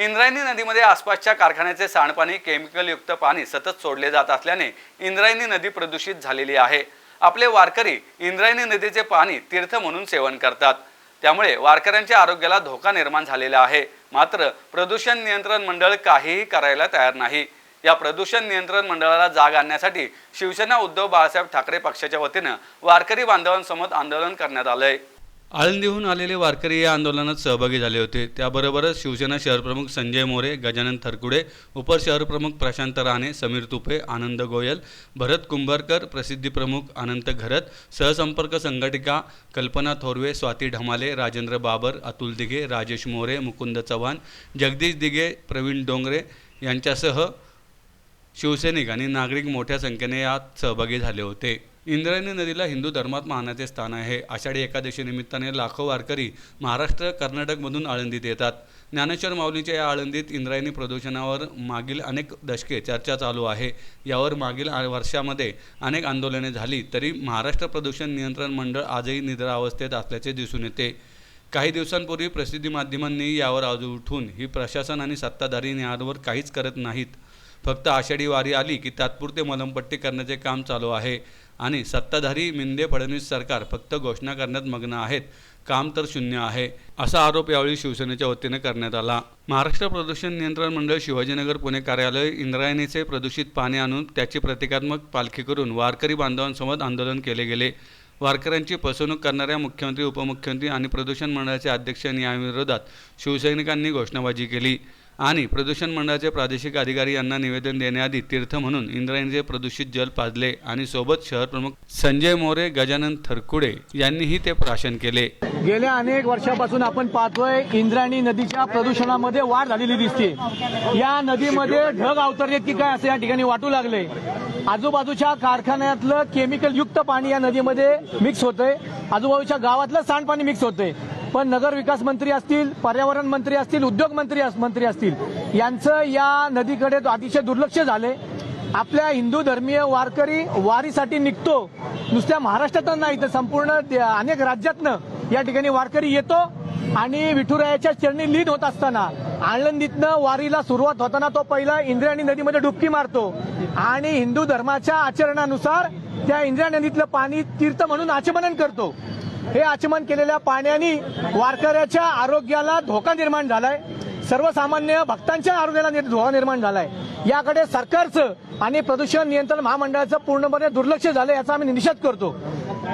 इंद्रायणी नदीमध्ये आसपासच्या कारखान्याचे सांडपाणी केमिकलयुक्त पाणी सतत सोडले जात असल्याने इंद्रायणी नदी प्रदूषित झालेली आहे. आपले वारकरी इंद्रायणी नदीचे पाणी तीर्थ म्हणून सेवन करतात. त्यामुळे वारकऱ्यांच्या आरोग्याला धोका निर्माण झालेला आहे. मात्र प्रदूषण नियंत्रण मंडळ काहीही करायला तयार नाही. या प्रदूषण नियंत्रण मंडळाला जाग आणण्यासाठी शिवसेना उद्धव बाळासाहेब ठाकरे पक्षाच्या वतीनं वारकरी बांधवांसमोर आंदोलन करण्यात आलंय. आळंदीहून आलेले वारकरी या आंदोलनात सहभागी झाले होते. त्याबरोबरच शिवसेना शहरप्रमुख संजय मोरे गजानन थरकुडे उपशहरप्रमुख प्रशांत राणे समीर तुपे आनंद गोयल भरत कुंभारकर प्रसिद्धी प्रमुख अनंत घरत सहसंपर्क संघटिका कल्पना थोरवे स्वाती ढमाले राजेंद्र बाबर अतुल दिघे राजेश मोरे मुकुंद चव्हाण जगदीश दिघे प्रवीण डोंगरे यांच्यासह शिवसैनिक आणि नागरिक मोठ्या संख्येने यात सहभागी झाले होते. इंद्रायणी नदीला हिंदू धर्मात मानाचे स्थान आहे. आषाढी एकादशीनिमित्ताने लाखो वारकरी महाराष्ट्र कर्नाटकमधून आळंदीत येतात. ज्ञानेश्वर माऊलीच्या या आळंदीत इंद्रायणी प्रदूषणावर मागील अनेक दशके चर्चा चालू आहे. यावर मागील वर्षामध्ये अनेक आंदोलने झाली तरी महाराष्ट्र प्रदूषण नियंत्रण मंडळ आजही निद्रावस्थेत असल्याचे दिसून येते. काही दिवसांपूर्वी प्रसिद्धी माध्यमांनी यावर आवाज उठून ही प्रशासन आणि सत्ताधारी यावर काहीच करत नाहीत. फक्त आषाढी वारी आली की तात्पुरते मलमपट्टी करण्याचे काम चालू आहे. आणि सत्ताधारी मिंदे फडणवीस सरकार फक्त घोषणा करण्यात मग्न आहेत. काम तर शून्य आहे असा आरोप यावेळी शिवसेनेच्या वतीने करण्यात आला. महाराष्ट्र प्रदूषण नियंत्रण मंडळ शिवाजीनगर पुणे कार्यालय इंद्रायणीचे प्रदूषित पाणी आणून त्याची प्रतिकात्मक पालखी करून वारकरी बांधवांसोबत आंदोलन केले गेले. वारकऱ्यांची फसवणूक करणाऱ्या मुख्यमंत्री उपमुख्यमंत्री आणि प्रदूषण मंडळाचे अध्यक्ष न्यायाविरोधात शिवसैनिकांनी घोषणाबाजी केली. आणि प्रदूषण मंडळाचे प्रादेशिक अधिकारी यांना निवेदन देण्याआधी तीर्थ म्हणून इंद्रायणीचे प्रदूषित जल पाजले आणि सोबत शहर प्रमुख संजय मोरे गजानन थरकुडे यांनीही ते प्राशन केले. गेल्या अनेक वर्षापासून आपण पाहतोय इंद्रायणी नदीच्या प्रदूषणामध्ये वाढ झालेली दिसते. या नदीमध्ये ढग अवतरलेत की काय असं या ठिकाणी वाटू लागले. आजूबाजूच्या कारखान्यातलं केमिकल युक्त पाणी या नदीमध्ये मिक्स होतंय. आजूबाजूच्या गावातलं सांडपाणी मिक्स होतंय. पण नगर विकास मंत्री असतील पर्यावरण मंत्री असतील उद्योग मंत्री मंत्री असतील यांचं या नदीकडे अतिशय दुर्लक्ष झाले आपल्या हिंदू धर्मीय वारकरी वारीसाठी निघतो. नुसत्या महाराष्ट्रातच नाही तर संपूर्ण अनेक राज्यातनं या ठिकाणी वारकरी येतो आणि विठुरायाच्या चरणी लीन होत असताना आळंदीतनं वारीला सुरुवात होताना तो पहिला इंद्रायणी नदीमध्ये डुबकी मारतो. आणि हिंदू धर्माच्या आचरणानुसार त्या इंद्रायणी नदीतलं पाणी तीर्थ म्हणून आचमनन करतो. हे आचमन केलेल्या पाण्याने वारकऱ्याच्या आरोग्याला धोका निर्माण झालाय. सर्वसामान्य भक्तांच्या आरोग्याला नि- धोका निर्माण झालाय. याकडे सरकारचं आणि प्रदूषण नियंत्रण महामंडळाचं पूर्णपणे दुर्लक्ष झालं याचा आम्ही निषेध करतो.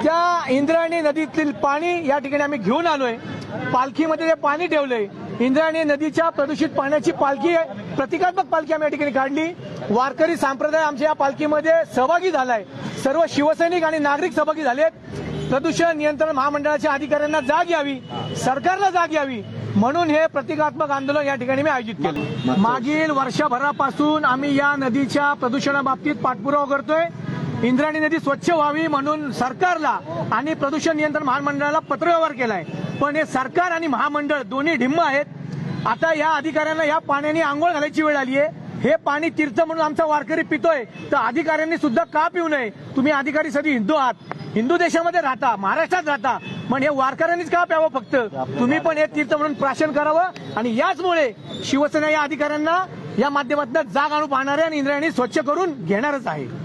त्या इंद्रायणी नदीतील पाणी या ठिकाणी आम्ही घेऊन आलोय. पालखीमध्ये जे पाणी ठेवलंय इंद्रायणी नदीच्या प्रदूषित पाण्याची पालखी आहे. प्रतिकात्मक पालखी आम्ही या ठिकाणी काढली. वारकरी संप्रदाय आमच्या या पालखीमध्ये सहभागी झालाय. सर्व शिवसैनिक आणि नागरिक सहभागी झालेत. प्रदूषण नियंत्रण महामंडळाच्या अधिकाऱ्यांना जाग यावी सरकारला जाग यावी म्हणून हे प्रतिकात्मक आंदोलन या ठिकाणी मी आयोजित केलं. मागील वर्षभरापासून आम्ही या नदीच्या प्रदूषणाबाबतीत पाठपुरावा करतोय. इंद्रायणी नदी स्वच्छ व्हावी म्हणून सरकारला आणि प्रदूषण नियंत्रण महामंडळाला पत्रव्यवहार केलाय. पण हे सरकार आणि महामंडळ दोन्ही ढिम्म आहेत. आता या अधिकाऱ्यांना या पाण्याने आंघोळ घालायची वेळ आली आहे हे पाणी तीर्थ म्हणून आमचा वारकरी पितोय. तर अधिकाऱ्यांनी सुद्धा का पिऊ नये? तुम्ही अधिकारी सगळी हिंदू आहात. हिंदू देशामध्ये राहता महाराष्ट्रात राहता पण हे वारकऱ्यांनीच का प्यावं फक्त? तुम्ही पण हे तीर्थ म्हणून प्राशन करावं आणि याचमुळे शिवसेना या अधिकाऱ्यांना या माध्यमातून जाग आणू पाहणार आहे आणि इंद्रायणी स्वच्छ करून घेणारच आहे.